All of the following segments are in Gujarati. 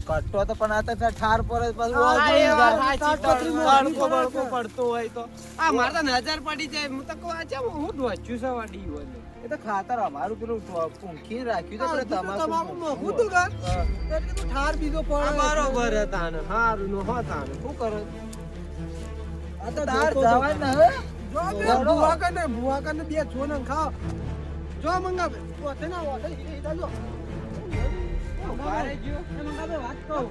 કટતો તો પણ આ તો ઠાર પર જ પાછું બડકો પડતો હોય તો આ મારે તો નજર પડી જાય હું તો કહું ચમ હું ઢોચ્યું છે વાડી હોય એ તો ખાતર અમારું પેલું પૂંખી રાખ્યું છે તમાકુ. મોંઘું તું કર. તું ઠાર બીજો પડે બરોબર હતા ને હારું નો હો તાને શું કરો આ તો તાર જવાય ને હવે દોડો. કને ભૂવા કને બે છો ને ખાવ જો મંગાવે ઓથે ના ઓથે ઈ ઈ જો બારે જો એ મંગાવે વાત કહું.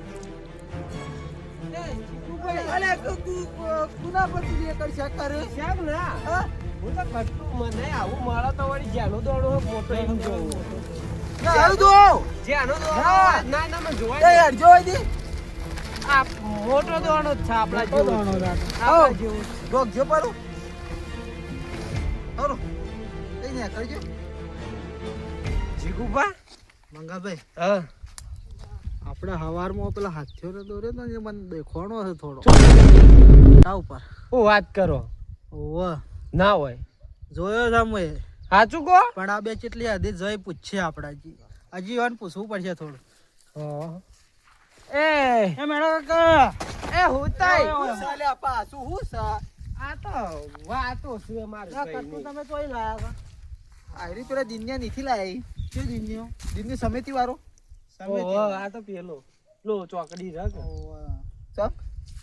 એ ચીકુભાઈ. અલે કુ- કુ- કુના પર તું એ કરી? શક ના હા? તો કટું મને આવું મારા તો વળી દોડો મોટો એમ ના, આવું. જ્યાંનો? દોડો ના. ના ના મને જોવાય યાર, જોઈ દી. આ મોટો દોડો જ છે આપણા જેવો. આપણા જેવો. જો પાડું. હરો કઈ કરજો. જીગુભા મંગાભાઈ. હા. આપણે હવારમાં પેલા હાથીઓને દોર્યો તો ને એ મને દેખવાનો છે થોડો. તા ઉપર. હું વાત કરો? ઓવ. ના હોય. જોયો છે અમે સાચું કહો? પણ આ બે ચેટલી હદી જઈ પૂછશે આપણે હજી. હજી વાન પૂછવું પડશે થોડું. એ. એ મેડમ કાકા. એ હુતાઈ સાલે આપા શું હું સા? આ તો વાતો છે મારે કઈ તમે તોય લાયા હતા આયરી પેલા દિન્યા નીથી લાયા કે દિન્યો? દિન્યો સમિતિ વાળો ઓહો, આ તો પેલો. લો ચોકડી રખ. ચમ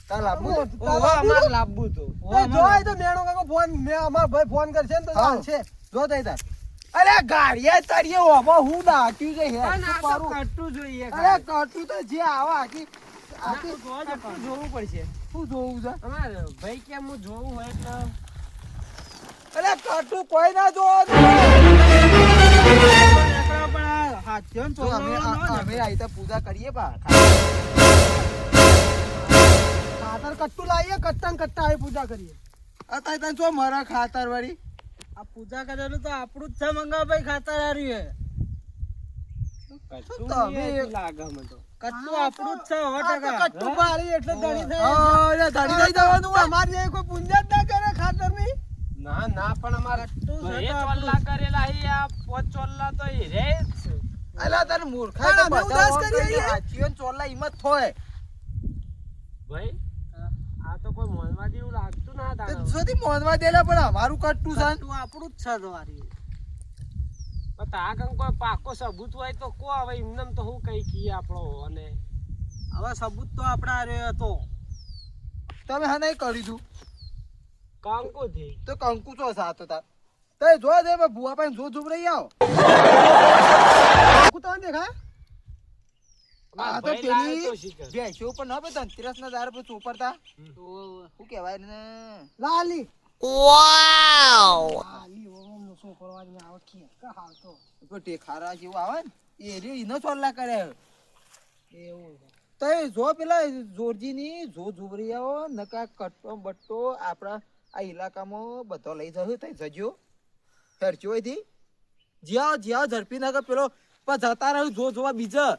તાર લાભું છે? ઓહો, અમારે લાવવું હતું. હા. જો તઈ તાર. અરે ગાડીએ તળિયે ઓમાં હું નાખ્યું છે હે? પણ આ તો પારું. કટું જોઈએ અરે કટુ તો જે આવા આખી આખી જોવું પડશે. શું જોવું છે? અમારે ભાઈ કેમ હું જોવું હોય એટલે અરે કટુ કોઈ ના જોવો તો. અમે અમે આઈ તો પૂજા કરીએ બા. ખાતર કટ્ટું લાવીએ કટ્ટા ને કટ્ટા આવી પૂજા કરીએ. અત્યારે તને જો મરા ખાતર વાળી. આ પૂજા કરેલું તો આપણું જ છે મંગાભાઈ ખાતર હાર્યું હે. કટ્ટું તમે- નહીં એવું લાગે મને તો. કટ્ટું હા, આપણું જ છે સો ટકા. કટ્ટુ બારી એટલે ધણી થઈ હા, એટલે ધણી થઈ જવાનું હોય. તમારી જેવી કોઈ પૂંજા જ ના કરે ખાતરની ના ના પણ અમારે કરેલા પોચ ચોલ્લા તો એ રે. અલા તને મૂર્ખાઈ તો બધા કરીને છીએ. હાચીઓને હિંમત થોય. ભાઈ આ તો કોઈ મોનવા જેવું લાગતું ના તે તાણે. જોથી મોનવા દેલા પણ અમારું કટ્ટું છે તું આપણું જ છે તમારી પણ તા કંઈ કોઈ પાકો સબૂત હોય તો કો હવે એમને તો હું કઈ કહીએ આપણો અને હવે સબૂત તો આપણા રહ્યો હતો તમે હા નહીં કર્યું દઉં કંકુ થી તો કંકુ ચો સાતો તાર તો જો દે બે ભુવા પાસે જો જુબ રહી આવો. કુતા તો દેખા આ તો પેલી ભેંસો ઉપર ના બધા ધનતેરસ ના દાર પર ચોપરતા શું કહેવાય ને લાલી. વાવ લાલી ઓમ શું કરવાની આવે કે કા હાલ તો. કોઈ ટેખારા જેવું આવે ને એ રે ઇનો ચોલ્લા કરે. એવું તય જો પેલા જોરજી ની જો જુબરી આવો નકા કટ્ટો બટ્ટો આપણા આ ઇલાકામાં બધો લઈ જશે તઈ જજો. ખર્ચો અહીંથી જ્યાં જ્યાં ઝડપી નાખે પેલો પણ જતા રહ્યું જો જોવા બીજા.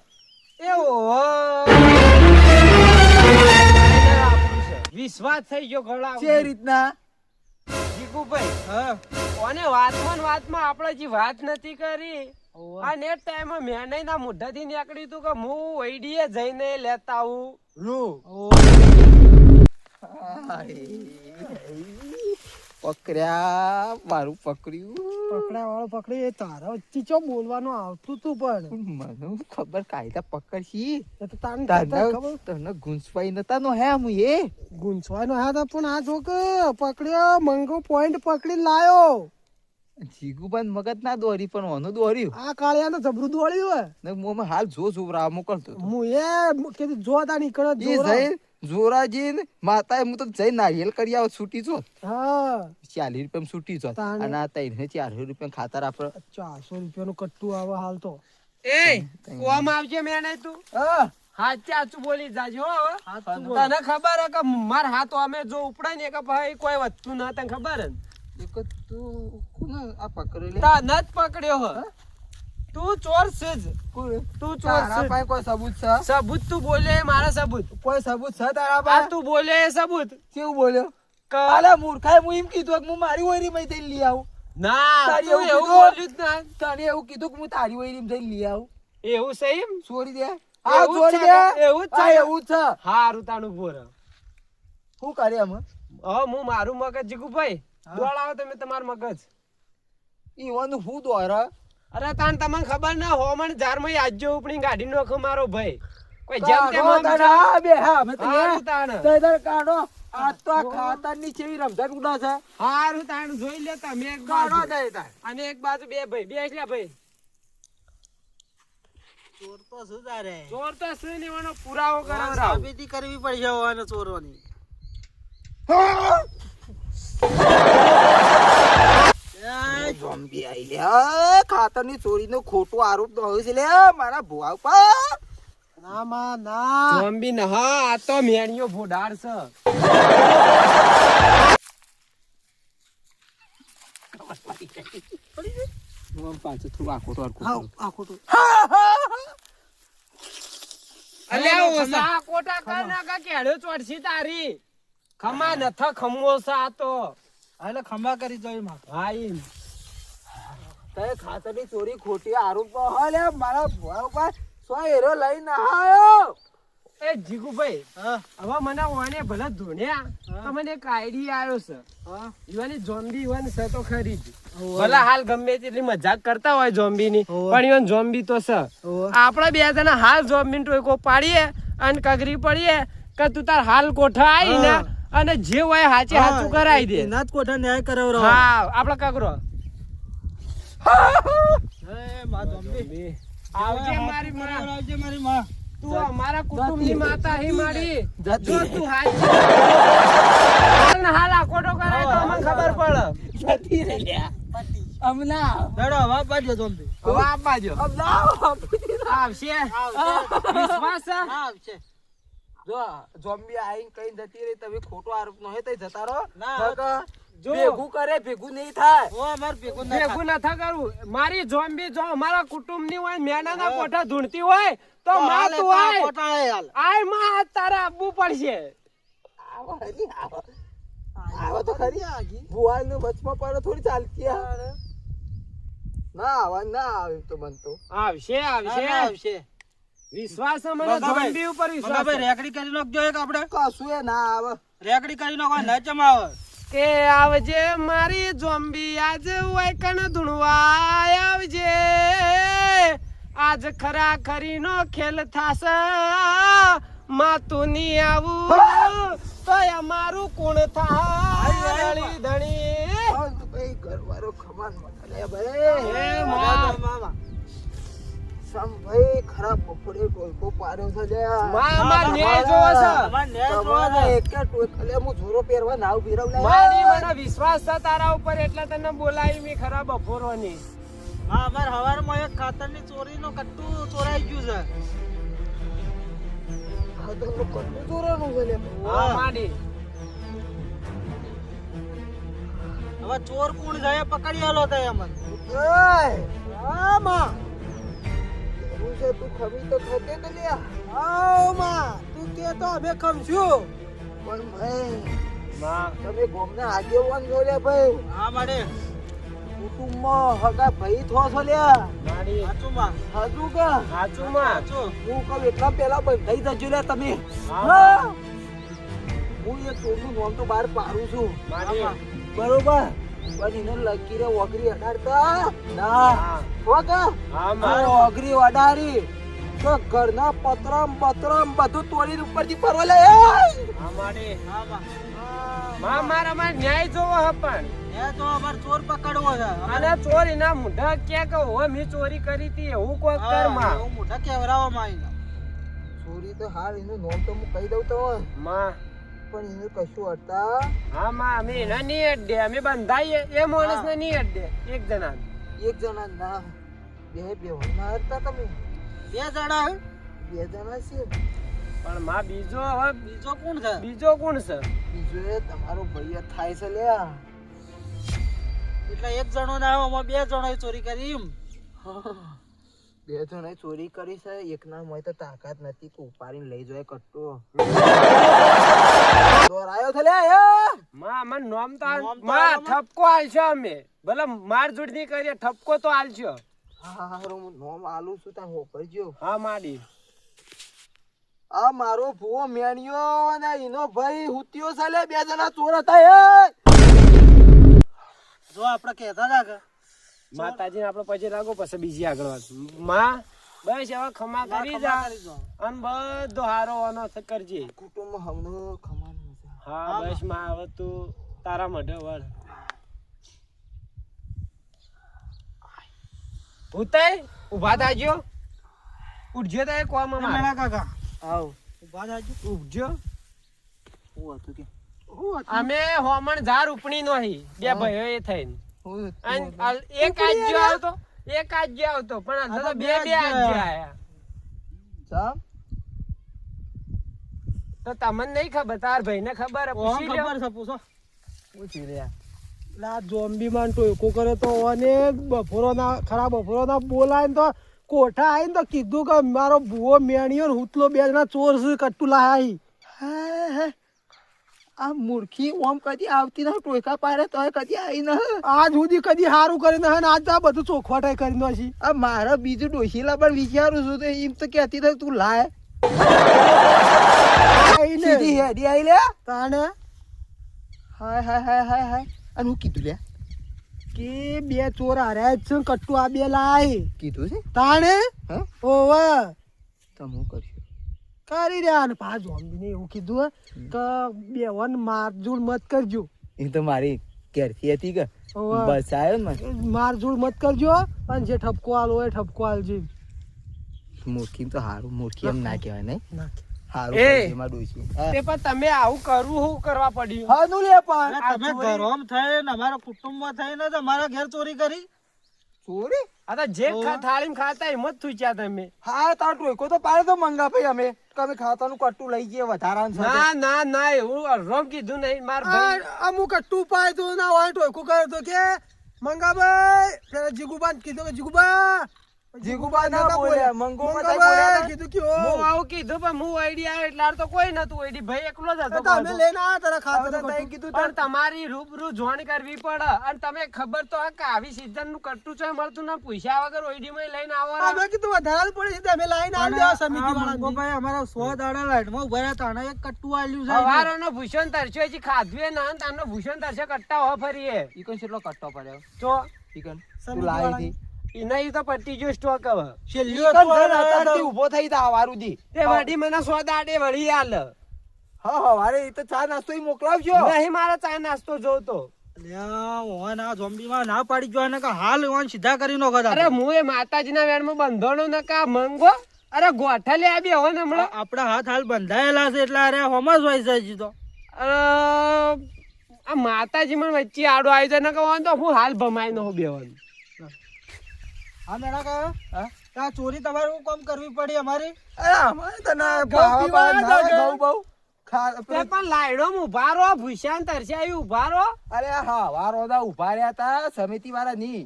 વિશ્વાસ થઈ ગયો ઘણા જે રીતના? જીકુભાઈ હા. કોને વાતમાં વાતમાં આપણે જે વાત નથી કરી? આ નેટ ટાઈમ મેં ના મોઢાથી નીકળ્યું હતું કે હું વૈડીએ જઈને લેતા આવું. પકડ્યા મારું પકડ્યું. પકડા વાળો પકડી તારા ચીચો બોલવાનું આવતું તું પણ. મને ખબર કાયદા પકડશી? એ તો તાને તને ખબર. તને ગુંસવાઈ નતા નો હે હું એ? ગુંચવાનો હા તો પણ આ જોક પકડ્યો મંગો પોઈન્ટ પકડી લાયો. જીગુબાન મગજ ના દોરી પણ ઓનું દોર્યું. આ કાળિયા તો જબરું દોડ્યું હે. ને મોમાં હાલ જો જોવરા મોકલતો. હું એ કે જોતા નીકળ્યો નીકળે એ જઈ જોરાજી ને માતા હું તો જઈ નારિયેલ કરી આવો છૂટી છો હા. ચાલીસ રૂપિયા છૂટી છો. અને આ ત્રણ ચારસો રૂપિયા ખાતર આપડે ચારસો રૂપિયા નું કટ્ટું આવે હાલ તો. એ કોમ આવજે મેં નહીં તું. હા. હાચે હાચું બોલી જાજો. તને ખબર હે કે માર હાથ અમે જો ઉપડાય ને કે ભાઈ કોઈ વધતું ના તને ખબર ને? તું આ પકડેલી? તને જ પકડ્યો હે? તું ચોર છે જ. તું ચોર તારા છે પાસે કોઈ સબૂત છે? સબૂત તું બોલે મારા સબૂત. કોઈ સબૂત છે તારા પાસે? તું બોલે સબૂત. કેવું બોલ્યો કાલે મૂર્ખાએ હું એમ કીધું કે હું મારી ઓયરી માં જઈને લઈ આવું. ના તારી એવું બોલ્યું જ ના. તને એવું કીધું કે હું તારી ઓયરી માં જઈને લઈ આવું? એવું છે એમ? છોડી દે. હા છોડી દે. એવું જ છે એવું છે. હારું તાનું બોર શું કરે અમે હવે હું મારું મગજ જીગુભાઈ. ભાઈ દોડાવો તમે તમારું મગજ. ઈવાનું હું દોરા અરે તાન તમને ખબર ના હોમણ ઝારમાં આજજો ઉપણી ગાડી નોખો મારો ભાઈ. કોઈ જેમ તેમ તારા, હા, બે હા અમે તો હારું એ. તાણ. કાઢો. આ તો આ ખાતરની ચેવી રમઝાન ઉડા છે. હારું તાણ જોઈ લે તમે એક કાઢો દે તાર. અને એક બાજુ બે ભાઈ બે એટલે ભાઈ. ચોર તો શું તારે? ચોર તો શું લેવાનો પુરાવો કરાવરાવ. સાબિતી કરવી પડશે હોવાને ચોરોની. એ ઝોમ્બી આઈ લે. ખાતરની ચોરીનો ખોટો આરોપ તો હોય છે લે મારા ભુવા ઉપર. ના માં ના. ઝોમ્બી ન હા આ તો મેણીઓ ભોડાર છે. પાછું થોડું આખો તો આખો હા અલ્યા કોટા કર નાખા કેળ્યો ચોડશી તારી. ખમા નથ ખમવો છે આ તો. એટલે ખંભા કરી જોઈ માં હા ઈમ. તે ખાતરની ચોરી ખોટી આરોપ હોય મારા ભોળા ઉપર સો હેરો લઈને આવ્યો એ જીગુભાઈ હવે મને ઓને ભલે ધોણ્યા તો મને એક આઈડિયા આવ્યો છે. યુવાની જોમ્બી યુવાન છે તો ખરી જ. ભલે હાલ ગમે તેટલી મજાક કરતા હોય જોમ્બી ની પણ યુવાન જોમ્બી તો છે. આપણા બે જણા હાલ જોમ્બી ટોયકો પાડીએ અને કગરી પડીએ કે તું તાર હાલ કોઠા આવી ને અને જે હોય હાચે હાચું કરાવી દે. જ કોઠા ન્યાય કરાવ હા આપડે કગરો. આવજે મારી માં. આવજે મારી માં. તું અમારા કુટુંબની માતા હી મારી. જો તું હાલ હાલ આકોટો કરાય તો અમને ખબર પડે. જતી રે લ્યા. હમણાં દાડો હવા આવશે. વિશ્વાસ આવશે. જો આઈને કઈ જતી રહી તમે ખોટો આરોપ નો હે તઈ જતા રહો. ના. ભેગું કરે ભેગું નહીં થાય. ઓ અમાર ભેગું ના ભેગું નથી કરવું મારી જોમ્બી જો અમારા કુટુંબની હોય મેનાના કોઠા ધૂણતી હોય તો માં તું આય. આયમાં તારે આપવું પડશે. આવો હરી આવો. આવો તો ખરી ભુવાનું વચમાં પડે થોડી ચાલતી આ. ના આવા ના આવે તો બનતો. આવશે આવશે. આવશે. વિશ્વાસ મને જોમ્બી ઉપર વિશ્વાસ રેકડી કરી નાખજો એક આપણે. કશું એ ના આવે. રેકડી કરી નાખો ન ચમાવે કે આવજે મારી જોમ્બી આજ વૈકણ કણ ધૂણવા આવજે. આજ ખરા ખરીનો ખેલ થાસ માતું ની આવું તો અમારું કોણ થાય? ધણી. ઘરવાળો ખમાન મથાલે ભાઈ. મામા સમ ખરાબ બપોરે ટોલકો પાડ્યો છે લે માં અમાર ન્યાય જોવો છે. અમાર ન્યાય જોવો છે. એક જ ટોકલે હું જોરો પહેરવા નાવ પહેરવ લે મારી મને વિશ્વાસ છે તારા ઉપર એટલે તને બોલાવી મી ખરા બપોરોની. હા અમાર હવારમાં એક ખાતરની ચોરીનું કટ્ટું ચોરાઈ ગયું છે. ખાતરનું કટલું ચોરવાનું છે લે હા. માડી હવે ચોર કોણ જાય પકડી આલો તય અમન. ઓય હા માં. છે તું ખમી તો થતે તો લે આવમાં તું કે તો અમે ખમશું. પણ ભાઈ માં તમે ગોમને આગેવાન છો લે ભાઈ. હા માડે કુટુંબમાં હગા ભાઈ થો છો લે માડી સાચું માં? હજુ કે? સાચું માં. સાચું હું કહું એટલા પહેલા બંધાઈ જજો લે તમે. હા. એ ચોરનું નામ તો બહાર પાડું છું. માડી બરોબર. એને લકીરે ઓગરી અડાડતા. ના. હા. હા ઓગરી અડાડી. તો ઘરના પતરમ પતરમ બધું તોડી ઉપરથી પરવા લે. હા માડી હા માં માં મારા માં ન્યાય જોવો હે પણ. એ તો અમાર ચોર પકડવો છે. અને ચોરી ના મુઢા ક્યાં કે હો મી ચોરી કરી હતી એવું કોઈ કર હા, માં મુઢા મોઢા કેવરાવામાં આવીને. ચોરી તો હાલ એનું નોમ તો હું કહી દઉં તો. માં. પણ એનું કશું અડતા હા માં અમે એને નહીં અડે અમે બંધાઈએ. એ માણસ ને નહીં અડે એક જણા એક જણા ના. બે બે ના અડતા તમે? બે જણા બે જણા છે. પણ માં બીજો હવે બીજો કોણ છે? બીજો કોણ છે? બીજો એ તમારો ભાઈ થાય છે લ્યા. એટલે એક જણો ના આવે બે જણો ચોરી કરી એમ. બે જણે ચોરી કરી છે એકના મોય તો તાકાત નથી તો ઉપાડીને લઈ જાય કટ્ટો. દોરાયો એ માં મન નોમ તો માં ઠપકો આલશો અમે. ભલે માર જોડની કરીએ ઠપકો તો આલશો. હા હા હું નોમ આલું છું તા હોપરજો હા માડી. આ મારો ભૂવો મેણિયો અને એનો ભાઈ હુત્યો છે લે બે જણા ચોર હતા એ! જો આપણે કહેતા હતા કે માતાજી આપડે પછી લાગો પછી બીજી આગળ વાત. માં બસ હવે ખમા કરી જા. અને બધો હારો અનો કરજે. કુટુંબ હમનો ખમા હા બસમાં હવે તું તારા મઢે વળ. ઉતાય ઊભા થાજો. ઉઠજો તો કોમ એ અમાર કાકા. આવ. ઊભા થાજો. ઉઠજો હું હતું કે? અમે હોમણ ઝાર ઉપણી નહીં. બે ભાઈઓ એ થઈને. એક આજ્યો આવતો આવતો પણ અંદર તો બે બે આજ્યો આયા ચમ? તો તમને નહીં ખબર તાર ભાઈને ખબર પૂછી લ્યો. ખબર છે પૂછો પૂછી લ્યા. આ જોમ્બી માં ટોયકો કરે તો અને બપોરો ના ના બોલાય તો કોઠા આવીને તો કીધું કે મારો ભૂવો મેણિયો ને હુતલો બે જણા ચોર કટુ કટ્ટુ લાયા હે, હે. આ મૂર્ખી ઓમ કદી આવતી ન ટોયકા પારે તોય કદી આવી ન આજ સુધી કદી સારું કરીને હે ને આજ તો આ બધું ચોખવટાઈ કરી નાખી. આ મારા બીજું ડોશીલા પણ વિચારું છું તો એમ તો કહેતી તો તું લાય. સીધી હેડી આવી લે. તાણે? હાય હાય હાય હાય હાય. અને હું કીધું લે. કે બે ચોર હાર્યા જ છે કટ્ટુ આ બે લાય. કીધું છે? તાણે? ઓવા. તમે કર્યું કરી રહ્યા ને પા જોમ્બી એવું કીધું કે બે વન મારજૂડ મત કરજો. એ તો મારી કેરથી હતી કે? બસ આવ્યો ને મારજૂડ મત કરજો અને જે ઠપકો આલો એ ઠપકો આલજો મૂર્ખી તો હારું મૂર્ખી એમ ના કહેવાય હારું હા. તે પણ તમે આવું કરવું શું કરવા પડ્યું? હા નું લે પણ. તમે થઈને અમારા કુટુંબમાં થઈને તમારા ઘેર ચોરી કરી? ચોરી? આ તો જે થાળીમાં ખાતા એમ જ થૂચ્યા તમે. હા તાર ટોયકો તો પાડે તો મંગા ભાઈ અમે. અમે ખાતાનું કટ્ટું લઈ જઈએ વધારાનું ના ના ના એવું રોમ કીધું નહીં માર ભાઈ. અમુક કટ્ટુ પાય તો ના હોય ટોયકું કરે તો કે મંગાભાઈ પેલા જીગુબા કીધું કે જીગુબા જીગુબા ના બોલ્યા મંગોમાં તાઈ મંગાભાઈ બોલ્યા તા? કીધું કે હું આવું કીધું પણ હું આઈડી એટલે તો કોઈ નતું આઈડી. ભાઈ એકલો જ હતો તો લઈને આયા તારા ખાતર તો કીધું પણ તમારી રૂબરૂ જોણ કરવી પડે. અને તમે ખબર તો હે કે આવી સીઝનનું કટ્ટું છે મળતું ના પૂછ્યા વગર ઓઈડી માં લઈને આવો અમે કીધું વધારે પડે છે તો અમે લાઈને આલી દેવા સમિતિ વાળા ભાઈ અમારા સો દાડા લાઈટમાં ઊભા રહ્યા તાણે એક કટ્ટુ આલ્યું છે. હવારોનો ભૂષણ તરસ્યો હજી ખાધું ના તમને ભૂષણ તરસ્યો કટ્ટા હો ફરીએ. ઈકન કેટલો કટ્ટો પડ્યો? તો ઈકન તું લાવી હતી ઈને ઈ તો પટી ગયો સ્ટોક હવે. છેલ્લી ઈકન વસ્તુ છે ને આ અત્યારથી ઊભો થઈ તા હવારું દી તે વડી મને સો દાડે વળી આલ. હા હવારે એ તો ચા નાસ્તો ઈ મોકલાવજો. નહીં મારા ચા નાસ્તો જોતો અલ્યા, ઓન આ ના પાડી જો ને કે હાલ ઓન સીધા કરી નો. અરે હું એ માતાજીના વેણમાં બંધોણો ન કા મંગો? અરે ગોઠા લે આવી હવે હમણાં. આપડા હાથ હાલ બંધાયેલા છે એટલે અરે હોમસ હોય છે હજી તો. અરે, આ માતાજી મને વચ્ચે આડો આવી જાય ને કહો વાંધો હું હાલ ભમાઈ નો બેવાનું હા મેળા કયો હા? આ ચોરી તમારે શું કામ કરવી પડી અમારી? અરે અમારે તો ના ભાવા બહુ પણ લાઈડો ભૂષણ તરસે આવી ઊભા રહો. અરે હા વારો દા ઊભા રહ્યા તા સમિતિ વાળા ની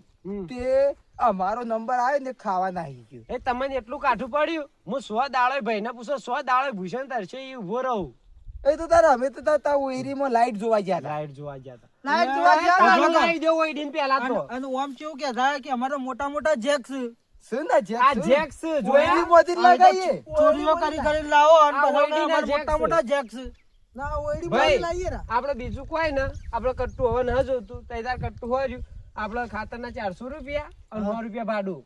તે અમારો નંબર આવ્યો ને ખાવા નાહી ગયો. એ તમને એટલું કાઠું પડ્યું? હું સો દાડો ભાઈ ને પૂછો સો દાડો ભૂષણ તરસે એ ઊભો રહું. એ તો તારા અમે તો તા ઉઈરીમાં લાઈટ જોવા ગયા લાઈટ જોવા ગયા હતા. લાઈટ જોવા ગયા. લાવી દેવો ડીન પહેલા તો. અને- ઓમ કેવું કે થાય કે અમારા મોટા મોટા જેક્સ. છે શું ના જેક આ જેક્સ જોયા? મોદી લગાઈએ? ચોરીઓ કરી કરી લાવો અને જેક મોટા મોટા જેક્સ. ના ઓયડી મોદી લાઈએ આપડે બીજું કોઈ ને. આપડે કટ્ટુ હવે ન જોતું. તૈયાર કટ્ટુ હોય રહ્યું. આપડે ખાતર ના ચારસો રૂપિયા અને સો રૂપિયા ભાડું.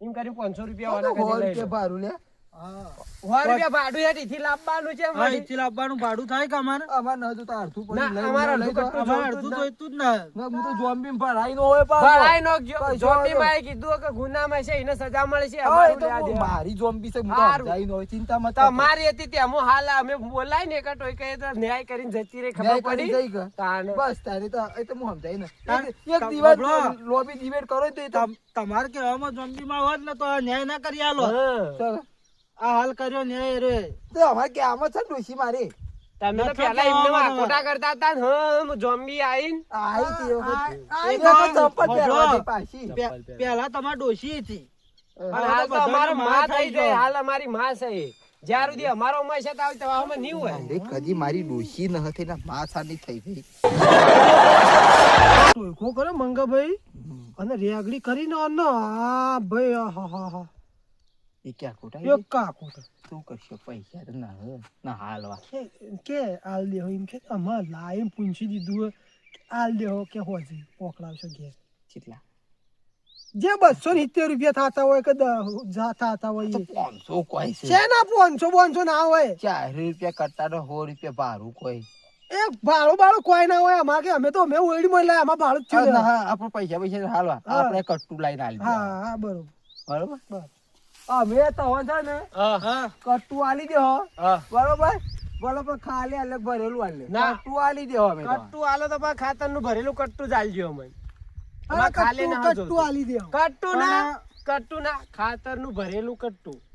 એમ કરી પાંચસો રૂપિયા તો વાળા કરી ભાડું લે. રૂપિયા ભાડું યાર ઈથી લાવવાનું છે હા વળી. લાવવાનું ભાડું થાય કે અમારે? અમાર ન જોતા અડધું પડી ના, લઈ અડધું તો- કટ્ટું અમારે જોતું અડધું જ તો એટલું જ ને. ના, હું તો જોમ્બી ભરાઈ નો હોય ભરાઈ નાખજો કઈ જોબી કીધું કે ગુનામાં છે એને સજા મળે છે અમારું તો લેવા દેવા. મારી જોમ્બી છે હું તો નો હોય ચિંતા મત તમારી હતી તે હું હાલ અમે બોલાય ને ન્યાય કરીને જતી રે ખબર ન્યાય જઈ ગઈ. તાને. બસ તારે તો એ તો હું સમજાઈ ને એક- એક દિવસ લોબી ડિબેટ કરો તો એ તો તમ- તમારે કહેવામાં હોત ને તો ન્યાય ના કરી આલો. આ હાલ કર્યો ને રે. તો અમાર કે આમાં છે ને ડોશી મારી? તમે તો પેલા તો એમને વાકોટા કરતા હતા ને હમ ઝોમ્બી આઈને આઈ તે વખત. આ- એ વખત ચંપલ ભગવાન. પહેરવાની પાછી. પેલા તમારે ડોશી હતી. હાલ તો અમારો માં થઈ જાય હાલ અમારી માં છે જ્યાર સુધી અમારો માં છે તો અમે નહીં હોય. અરે કદી મારી ડોશી ન હતી ને માં સાની થઈ ગઈ. ટોયકો કરે મંગાભાઈ? અને રેગડી કરીને અને આ ભાઈ આહા હા હા હા. એ ક્યાં ખોટા એક કાકો તો. તું કરશો પૈસા તો ના હે, ના હાલવા. કે કે આલ દેહો એમ કે અમાર લાઈન પૂંછી દીધું આલ દેહો કે હોજી પોકડાવશો ઘેર. કેટલા? જે બસો સિત્તેર રૂપિયા થતા હોય કે થતા હોય પાંચસો કોઈ છે? ના પાંચસો પાંચસો ના હોય? ચાર રૂપિયા કરતા તો સો રૂપિયા ભાડું કોઈ. એ ભાડું ભાડું કોઈ ના હોય અમારે. કે અમે તો અમે ઓઈડી માં લાય અમારે ભાડું જ છે. આપણે પૈસા પૈસા હાલવા. આપણે કટ્ટુ લાઈને હાલી હા. હા બરોબર. બરોબર? અમે તો છે ને કટુ કટ્ટુ આલી દે બરોબર બોલો બરોબર? બરોબર ખાલી અલગ ભરેલું આલે. કટુ આલી દે અમે કટુ કટ્ટુ આલો તો ખાતરનું ભરેલું કટ્ટુ જ આલજો અમારે. ખાલી કટ્ટુ ના કટ્ટુ આલી દે હો. ના પણ- કટ્ટુ ના ખાતરનું ભરેલું કટ્ટુ. પણ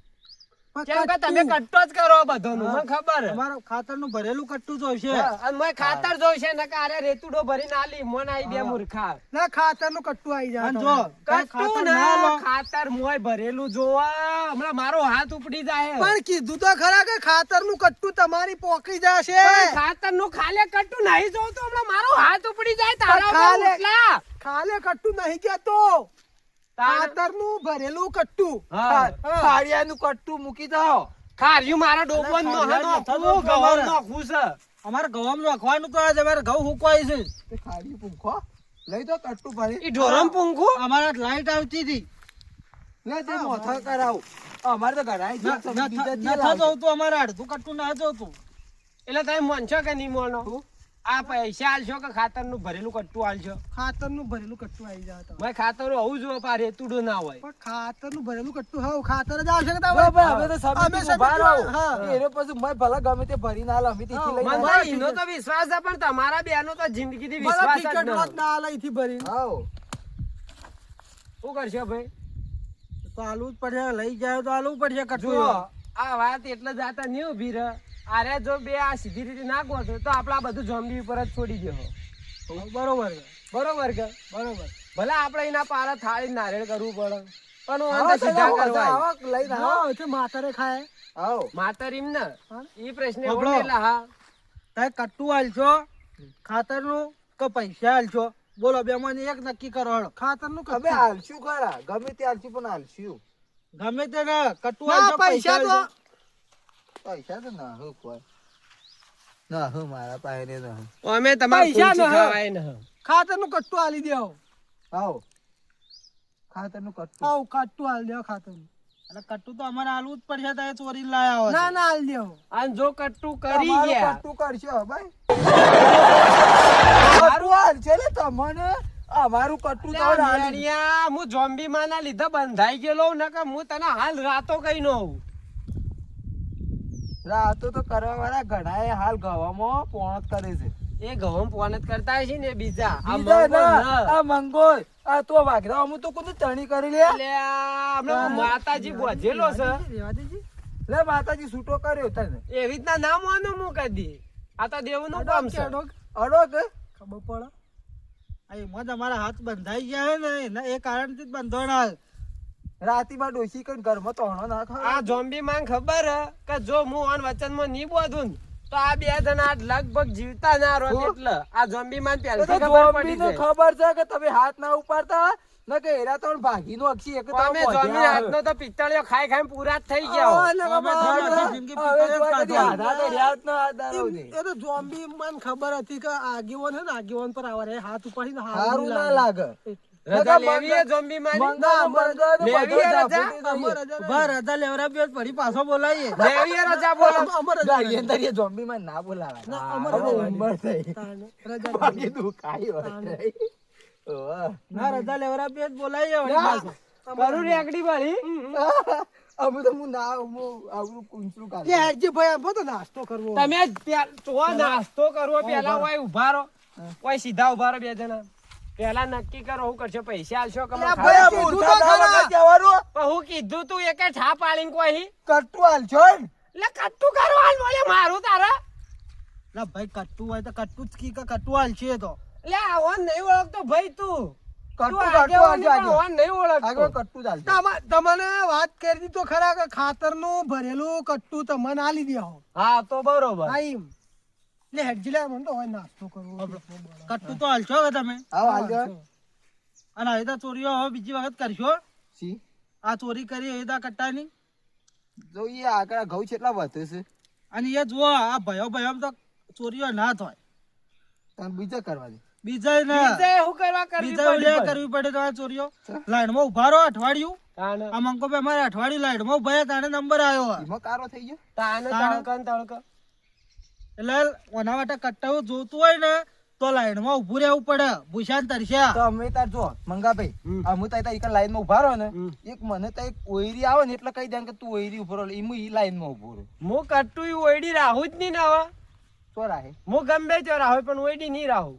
કેમ કે તમે કટ્ટો જ કરો બધોનું મને ખબર. હે. તમારું ખાતરનું ભરેલું કટ્ટું જ હોય છે. હા, અને મેં ખાતર જોઈશે ને કે અરે રેતુડો ભરીને આલી મોન આઈ બે મૂર્ખા. ના ખાતરનું કટ્ટુ આઈ જાય જો કાંઈ ના ના ખાતર મોય ભરેલું જોવા. હમણાં મારો હાથ ઉપડી જાય. પણ કીધું તો ખરા કે ખાતરનું કટ્ટુ તમારી પોકી જશે. ખાતરનું ખાલે કટ્ટુ નહીં જોઉં તો હમણાં મારો હાથ ઉપડી જાય તારા ખાલે- ખાલે કટ્ટુ નહીં કેતો તાર- ખાતરનું ભરેલું કટ્ટું. હા. ખાડિયાનું કટ્ટું મૂકી દો. ખાર્યું મારા ડોબન નો નથી ગવમ નો ખુશ અમારે ગવમ રાખવાનું તો અમારે ઘઉં હુકવાય છે. તે ખાડી પૂંખો. લઈ દો કટ્ટુ ભરી. ઈ ઢોરમ પૂંખું? અમારે લાઈટ આવતી હતી. લે તે મોથા કરાવ. અમારે તો ઘરાય ન- ન- ન- આવશે. જોતું અમારે અડધું કટ્ટું ના જોતું એટલે તમે મનશો કે નહીં મોનો? આ પૈસા આલશો કે ખાતરનું ભરેલું કટ્ટું આલશો ખાતરનું ભરેલું કટ્ટું આવી જાય ભાઈ ખાતર હોવું જોઈએ પા રેતુડું ના હોય પણ ખાતરનું ભરેલું કટ્ટું હોવ ખાતર જ આવશે કે? ભાઈ, અમે તો સમિતિમાં ઊભા રહો. એનો પછી મેં ભલા ગમે તે ભરી ના લાવી તેથી લઈને મને આવ્યા. તો તો વિશ્વાસ છે પણ તમારા બેનો તો જિંદગી થી વિશ્વાસ જ ટિકટ ન ના આલે થી ભરી હાઉ. શું કરશે ભાઈ તો આલવું જ પડશે લઈ જાય તો આલવું પડશે કટ્ટું આ વાત એટલે જાતા નહીં ઊભી રહે અરે જો બે આ સીધી રીતે ના ગોઠો તો આપણે આ બધું જોમ્બી ઉપર જ છોડી દેવો બરોબર બરોબર કે? બરોબર. ભલે આપણે એના પારા થાળી નારિયેળ કરવું પડે. પણ હું સીધા કરવા લઈને આવો. એટલે ખાય. આવો. માતર એમ ને. એ પ્રશ્ન એટલે હા. તમે કટ્ટું આલશો ખાતરનું કે પૈસા આલશો બોલો બે માંથી એક નક્કી કરો. ખાતરનું કટ્ટુ. હાલશું ખરા. ગમે તે હાલશું પણ હાલશું ગમે તે ને કટ્ટું હાલશો આલશો પૈસા આલશો. પૈસા તો ના હું કોઈ ના હું મારા પાસે ને ના અમે તમારે પૈસા કુંચી ન ખવાય ને ખાતરનું કટ્ટુ આલી દેવો આવો. ખાતરનું કટ્ટું. આવ કટ્ટુ આલી દેવો ખાતરનું. એટલે કટ્ટું તો અમારે આલવું જ પડશે તો ચોરી લાયા હોય ના ના આલી દેવો અને જો કટ્ટુ કરી તમારું ગયા. કટ્ટું કરશો ભાઈ. મારું હાલશે ને તમને? અમારું કટું તો હું જોમ્બી માં ના લીધે બંધાઈ ગયેલો ને કે હું તને હાલ રાતો કઈ નો આવું રાતો તો કરવા વાળા ઘણા હાલ ગવામાં પોણત કરે છે. એ ગવમ પોનત કરતા હશે ને બીજા. આ બીજા મંગો આ તો વાઘરા અમુ તો કોને તણી કરી લે અલ્યા, માતાજી બોજેલો છે. લે માતાજી છૂટો કર્યો તને. એવી રીતના ના માનો મુ કદી આ તો દેવનું કામ છે. અડોક, અડો ખબર પડે. આ એમાં મારા હાથ બંધાઈ ગયા છે ને. એ કારણથી જ બંધોણા રાતીમાં ડોસી કઈ ઘરમાં તોણો નાખો આ ઝોમ્બી માં ખબર હે? કે જો હું ઓન વચનમાં નહીં બોધું ને, તો આ બે જણા લગભગ જીવતા ના રહો એટલે. આ ઝોમ્બી માં પહેલથી ખબર પડી જાય. ખબર છે કે તમે હાથ ના ઉપાડતા ન કે એરા તો ભાગી નો અક્ષી એક તો અમે ઝોમ્બી હાથ નો તો પિત્તળિયો ખાઈ ખાઈ પૂરા જ થઈ ગયા અમે આ જિંદગી ને. એ તો ઝોમ્બી મને ખબર હતી કે આગેવાન હે ને આગેવાન પર આવા રે હાથ ઉપાડીને હારું ના લાગે. રજા લેવી જોમ્બી તો લેવી રજા? ઝાપટી દઈએ. અમારે રજા ઊભા રજા લેવરા બે ફરી પાછો બોલાવીએ લેવી રજા બોલો અમારે ગાડી અંદર એ માં ના બોલાવાય. ના, હા, અમારે હવે રજા ઉંમર થઈ. રજા બાકી દુખાય હોય. ના રજા લેવરા બોલાવીએ વળી પાછો. કરું રેકડી વાળી? અમે તો હું ના હું આવડું કૂંચરું કે કાઢું. ભાઈ આમ તો નાસ્તો કરવો. તમે તો નાસ્તો કરવો પેલા હોય ઊભા રહો કોઈ સીધા ઊભા રહો બે જણા. પેલા નક્કી કરો હું કરશો પૈસા આલશો હું કીધું તું એક છા પાડીને કોઈ કટ્ટુ આલશો એટલે એટલે કરો હાલ બોલે મારું તારા. લા ભાઈ કટ્ટુ હોય તો કટ્ટુ જ કી કે કટ્ટુ હાલ તો. લે આવાન નહીં ઓળખતો ભાઈ તું. કટ્ટુ કટ્ટુ કટ્ટુ તમને વાત કરી તો ખરા કે ખાતરનું ભરેલું કટ્ટુ તમને આલી દે હા તો બરોબર. લે હેડજી લે મને તો હોય નાસ્તો કરવો કટ્ટુ તો હાલશો કે તમે? આવો હાલજો. અને હવે તો ચોરીઓ હવે બીજી વખત કરશો? સી આ ચોરી કરી હવે તો આ કટ્ટાની જોઈએ આગળ ઘઉં કેટલા વધે છે. અને એ જો આ ભયો ભયો તો ચોરીઓ ના થાય. તને બીજા કરવા દે. બીજા ના. બીજે હું કરવા કરવી બીજા પડી કરવી પડે તમારે ચોરીઓ. લાઈનમાં ઊભા રહો અઠવાડિયું. આ મંકો ભાઈ અમારે અઠવાડિયું લાઈનમાં ઊભા રહ્યા તાણે નંબર આવ્યો હોય. એમાં કારો થઈ ગયો? તાણે તાને- તળકન તળક એટલે ઓના માટે કટ્ટાઓ જોતું હોય ને તો લાઈનમાં ઉભું રહેવું પડે. ભૂષાન તરસ્યા. તો અમે તાર જો મંગાભાઈ. અમે તાર એક લાઈનમાં ઊભા રહો ને એક મને તો એક ઓયરી આવે ને એટલે કહી દે કે તું ઓયરી ઊભો રહો. એટલે એમ ઈ લાઈનમાં ઊભો રહો. હું કટ્ટું ઓયડી રાહું જ નહીં ના આવે તો રાહે? હું ગમે તે રાહું પણ ઓયડી નહીં રાહું.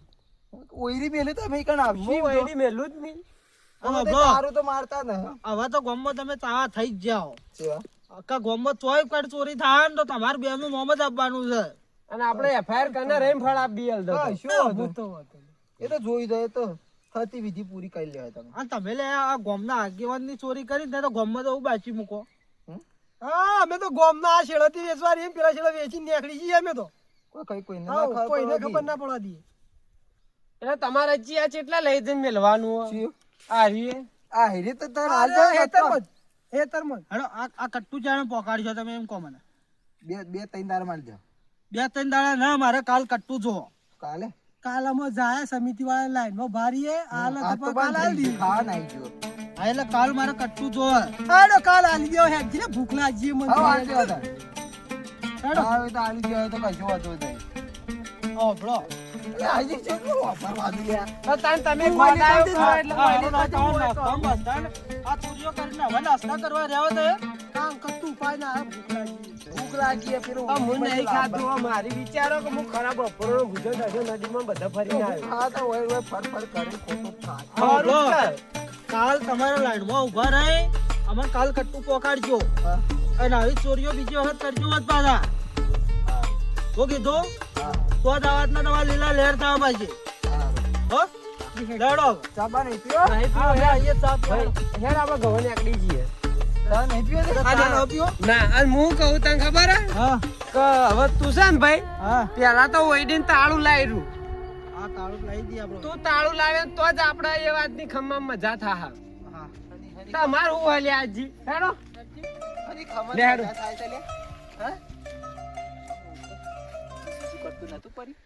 ઓયરી પેલે તો અમે કણ હું આવશું મેલું જ નહીં. અમે તો. તારું મારતા ને. હવે તો ગામમાં તમે તાવા થઈ જ જાઓ. આખા ગામમાં ચોય કાઢ ચોરી થાય ને તો તમારે બે નું જ આપવાનું છે. અને આપણે એફઆઈઆર કરને રહીને ફળ આપી આલ દો શું હતું? એ તો જોઈ દો એ તો થતી વિધિ પૂરી કરી લેવાય તમે. આ તમે લે આ ગોમના આગેવાનની ચોરી કરી ને તો ગોમમાં તો બાચી મૂકો. હા અમે તો ગોમના આ શેળાથી વેચવા એમ પેલા શેળા વેચી નીકળી જઈએ અમે તો. કોઈ કઈ કોઈને ના કોઈને ખબર ના પડવા દઈએ. એટલે તમારે હજી આ કેટલા લઈ જઈને મેલવાનું આ રીએ? આ હેરી તો તાર હાલ ને હેતરમાં જ, હેતરમાં જ. હેડો આ આ કટ્ટુ જાણે પોકાડશો તમે એમ કહો મને. બે બે ત્રણ દાર મારી દો બે ત્રણ દાડા ના મારે કાલ કટ્ટુ જો કાલે કાલ અમે જાય સમિતિ વાળા લાઈનમાં ભારીએ આ કાલ આલી થઈ દઈએ. ગયું. ખાવા નાઈ ગયો હા એટલે કાલ મારે કટ્ટુ જો કાલ આલી ગયો હે જીને ભૂખ લાગી મને હા તો ગયો તો કશો વાંધો નહીં. ઓભળો એટલે આજે કેટલું વાપરવાનું લ્યા. તો તાન તમે ગોડાયો એટલે હા, કોઈ હેડો, નથી નાસ્તા, થતું હોય તો. નાસ્તા, નાસ્તા. આ ચોરીઓ કરીને હવે નાસ્તા કરવા રહ્યો કામ કરતું ઉપાય ના ભૂખ લાગી ભૂખ લાગી પેલું હું નહીં લાવવાનું. મારી. વિચારો કે હું ખરાબ બપોરનો ભૂજો થશે નદીમાં બધા ફરીને આવ્યો. ખાતા હોય હોય ફર ફર કરી ખોટું જ હા. કાલ તમારા લાઈનમાં ઊભા રહે અમે કાલ કટ્ટું પોકાડજો. અને આવી ચોરીઓ બીજી વખત કરજો મત પાછા. તો કીધું? હા, તો દાવાતના તમારા લીલા લહેર થવા પાછી હા. હો લડો ચાબા નહીં પીઓ નહીં પીઓ હા, હેડ આપણે ઘઉં નીકળી જઈએ. ચા નહીં પીવો તે? આ નાનો પીવો ના અને હું કહું તને ખબર હે? હા. કે હવે તું છે ને ભાઈ હા. પેલા તો ઓઈડીને તાળું આ તાળું લાવી આપણો તું તાળું લાવે તો જ આપણે એ વાતની ખમ્મા મજા થાહે હા. તમારું હું હલ્યા આજી? હેડો. હરી ખમણ મજા થાય છે લે. હા? કરતું નતું પડી?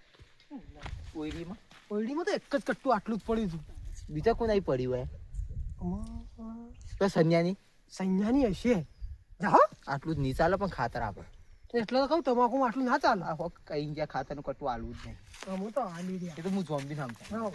ઓયરીમાં? ઓયડીમાં તો એક જ કટ્ટું આટલું જ પડ્યું હતું. બીજા કોઈ નહીં પડ્યું હોય? તો સંન્યાની? સૈન્યાની હશે. જા આટલું જ નહીં ચાલે પણ ખાતર આપે. એટલે તો કહું તમાકુ આટલું ના ચાલે. કઈ ગયા ખાતરનું કટું આલવું જ નહીં. હું તો આલી રહ્યા. એ તો હું ઝોમ્બી સમજાય હા.